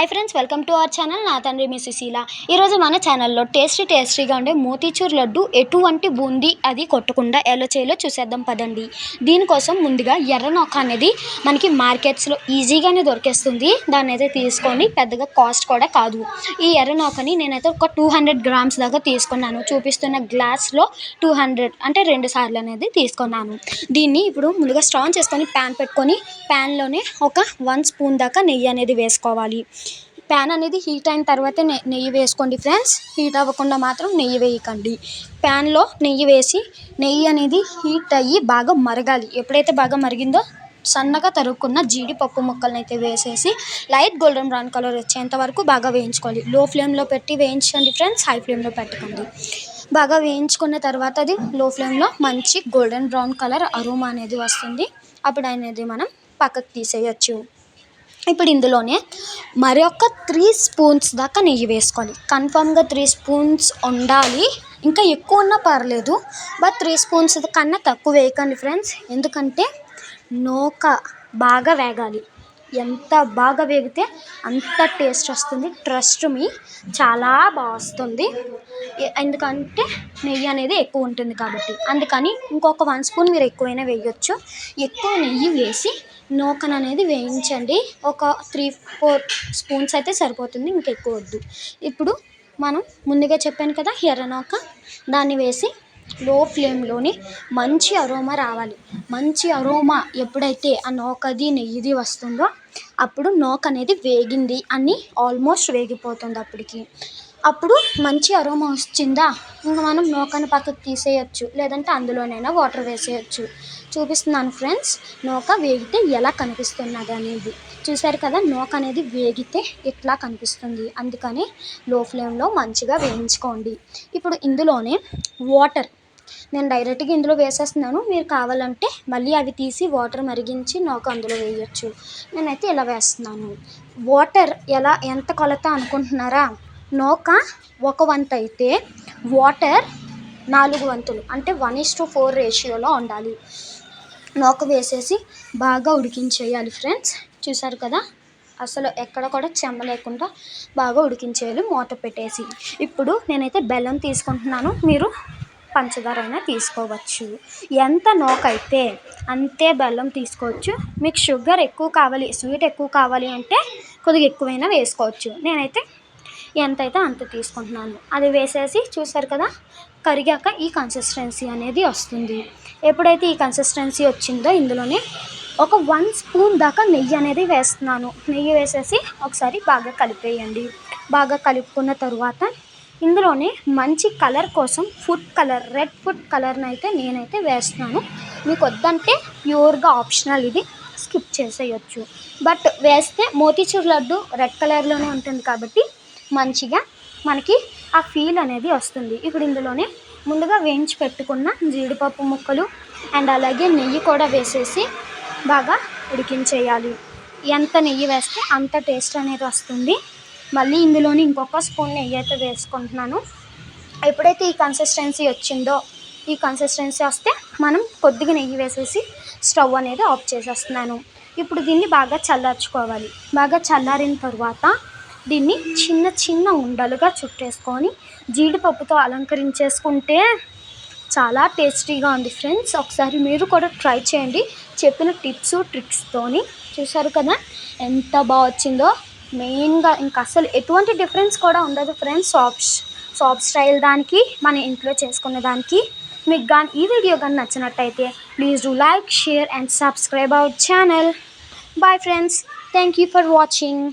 Hi friends welcome to our channel నా తండ్రి మీ సుశీల. ఈరోజు మన ఛానల్లో టేస్టీ టేస్టీగా ఉండే మోతీచూర్ లడ్డు ఎటువంటి బూందీ అది కొట్టకుండా ఎలా చేయాలో చూసేద్దాం పదండి. దీనికోసం ముందుగా ఎర్ర నొక్క అనేది మనకి మార్కెట్స్లో ఈజీగానే దొరికేస్తుంది. దాన్ని అయితే తీసుకొని పెద్దగా కాస్ట్ కూడా కాదు. ఈ ఎర్ర నొక్కని నేనైతే ఒక టూ హండ్రెడ్ గ్రామ్స్ దాకా తీసుకున్నాను. చూపిస్తున్న గ్లాస్లో టూ హండ్రెడ్ అంటే రెండు సార్లు అనేది తీసుకున్నాను. దీన్ని ఇప్పుడు ముందుగా స్ట్రాంగ్ చేసుకొని ప్యాన్ పెట్టుకొని ప్యాన్లోనే ఒక వన్ స్పూన్ దాకా నెయ్యి అనేది వేసుకోవాలి. ప్యాన్ అనేది హీట్ అయిన తర్వాత నె నెయ్యి వేసుకోండి ఫ్రెండ్స్. హీట్ అవ్వకుండా మాత్రం నెయ్యి వేయకండి. ప్యాన్లో నెయ్యి వేసి నెయ్యి అనేది హీట్ అయ్యి బాగా మరగాలి. ఎప్పుడైతే బాగా మరిగిందో సన్నగా తరుక్కున్న జీడిపప్పు ముక్కలను అయితే వేసేసి లైట్ గోల్డెన్ బ్రౌన్ కలర్ వచ్చేంత వరకు బాగా వేయించుకోవాలి లో ఫ్లేమ్లో పెట్టి వేయించండి ఫ్రెండ్స్ హై ఫ్లేమ్లో పెట్టకండి. బాగా వేయించుకున్న తర్వాత అది లో ఫ్లేమ్లో మంచి గోల్డెన్ బ్రౌన్ కలర్ అరోమా అనేది వస్తుంది. అప్పుడు అనేది మనం పక్కకు తీసేయచ్చు. ఇప్పుడు ఇందులోనే మరొక త్రీ స్పూన్స్ దాకా నెయ్యి వేసుకోవాలి. కన్ఫామ్గా త్రీ స్పూన్స్ ఉండాలి. ఇంకా ఎక్కువ ఉన్నా పర్లేదు. బట్ త్రీ స్పూన్స్ కన్నా తక్కువ వేయకండి ఫ్రెండ్స్ ఎందుకంటే నూక బాగా వేగాలి. ఎంత బాగా వేగితే అంత టేస్ట్ వస్తుంది. ట్రస్ట్ మీ చాలా బాగా వస్తుంది. ఎందుకంటే నెయ్యి అనేది ఎక్కువ ఉంటుంది కాబట్టి. అందుకని ఇంకొక వన్ స్పూన్ మీరు ఎక్కువైనా వేయొచ్చు. ఎక్కువ నెయ్యి వేసి నూకన అనేది వేయించండి. ఒక త్రీ ఫోర్ స్పూన్స్ అయితే సరిపోతుంది ఇంకెక్కువ వద్దు. ఇప్పుడు మనం ముందుగా చెప్పాను కదా ఎర్ర నూక. దాన్ని వేసి లో ఫ్లేమ్లోని మంచి అరోమా రావాలి. మంచి అరోమా ఎప్పుడైతే ఆ నూకది నెయ్యిది వస్తుందో అప్పుడు నూక అనేది వేగింది అని ఆల్మోస్ట్ వేగిపోతుంది అప్పటికి. అప్పుడు మంచి అరోమా వచ్చిందా? ఇంకా మనం నూకని పక్కకు తీసేయచ్చు. లేదంటే అందులోనైనా వాటర్ వేసేయచ్చు. చూపిస్తున్నాను ఫ్రెండ్స్ నూక వేగితే ఎలా కనిపిస్తున్నది అనేది చూసారు కదా నూక అనేది వేగితే ఇట్లా కనిపిస్తుంది? అందుకని లో ఫ్లేమ్లో మంచిగా వేయించుకోండి. ఇప్పుడు ఇందులోనే వాటర్ నేను డైరెక్ట్గా ఇందులో వేసేస్తున్నాను. మీరు కావాలంటే మళ్ళీ అవి తీసి వాటర్ మరిగించి నాకు అందులో వేయచ్చు. నేనైతే ఇలా వేస్తున్నాను. వాటర్ ఎలా ఎంత కొలత అనుకుంటున్నారా? నూక ఒక వంతు అయితే వాటర్ నాలుగు వంతులు అంటే వన్ ఇస్ టు ఫోర్ రేషియోలో ఉండాలి. నూక వేసేసి బాగా ఉడికించేయాలి ఫ్రెండ్స్ చూసారు కదా? అసలు ఎక్కడ కూడా చెమ్మ లేకుండా బాగా ఉడికించేయాలి. మూత పెట్టేసి. ఇప్పుడు నేనైతే బెల్లం తీసుకుంటున్నాను. మీరు పంచదార అయినా తీసుకోవచ్చు. ఎంత నోకైతే అంతే బెల్లం తీసుకోవచ్చు. మీకు షుగర్ ఎక్కువ కావాలి స్వీట్ ఎక్కువ కావాలి అంటే కొద్దిగా ఎక్కువైనా వేసుకోవచ్చు. నేనైతే ఎంతైతే అంత తీసుకుంటున్నాను. అది వేసేసి చూసారు కదా కరిగాక ఈ కన్సిస్టెన్సీ అనేది వస్తుంది. ఎప్పుడైతే ఈ కన్సిస్టెన్సీ వచ్చిందో ఇందులోనే ఒక వన్ స్పూన్ దాకా నెయ్యి అనేది వేస్తున్నాను. నెయ్యి వేసేసి ఒకసారి బాగా కలిపేయండి. బాగా కలుపుకున్న తరువాత ఇందులోనే మంచి కలర్ కోసం ఫుడ్ కలర్ రెడ్ ఫుడ్ కలర్ని అయితే నేనైతే వేస్తున్నాను. మీకు వద్దంటే ప్యూర్గా ఆప్షనల్ ఇది. స్కిప్ చేసేయచ్చు. బట్ వేస్తే మోతీచూర్ లడ్డు రెడ్ కలర్లోనే ఉంటుంది కాబట్టి మంచిగా మనకి ఆ ఫీల్ అనేది వస్తుంది. ఇప్పుడు ఇందులోనే ముందుగా వేయించి పెట్టుకున్న జీడిపప్పు ముక్కలు అండ్ అలాగే నెయ్యి కూడా వేసేసి బాగా ఉడికించేయాలి. ఎంత నెయ్యి వేస్తే అంత టేస్ట్ అనేది వస్తుంది. మళ్ళీ ఇందులోని ఇంకొక స్పూన్ నెయ్యి అయితే వేసుకుంటున్నాను. ఎప్పుడైతే ఈ కన్సిస్టెన్సీ వచ్చిందో ఈ కన్సిస్టెన్సీ వస్తే మనం కొద్దిగా నెయ్యి వేసేసి స్టవ్ అనేది ఆఫ్ చేసేస్తున్నాను. ఇప్పుడు దీన్ని బాగా చల్లార్చుకోవాలి. బాగా చల్లారిన తర్వాత దీన్ని చిన్న చిన్న ఉండలుగా చుట్టేసుకొని జీడిపప్పుతో అలంకరించేసుకుంటే చాలా టేస్టీగా ఉంది ఫ్రెండ్స్. ఒకసారి మీరు కూడా ట్రై చేయండి. చెప్పిన టిప్స్ ట్రిక్స్తోని చూసారు కదా? ఎంత బాగా వచ్చిందో. మెయిన్గా ఇంకా అసలు ఎటువంటి డిఫరెన్స్ కూడా ఉండదు ఫ్రెండ్స్. సాఫ్ట్ సాఫ్ట్ స్టైల్ దానికి మన ఇంట్లో చేసుకునే దానికి. మీకు కానీ ఈ వీడియో కానీ నచ్చినట్టయితే please do like share and subscribe our channel. Bye friends. Thank you for watching.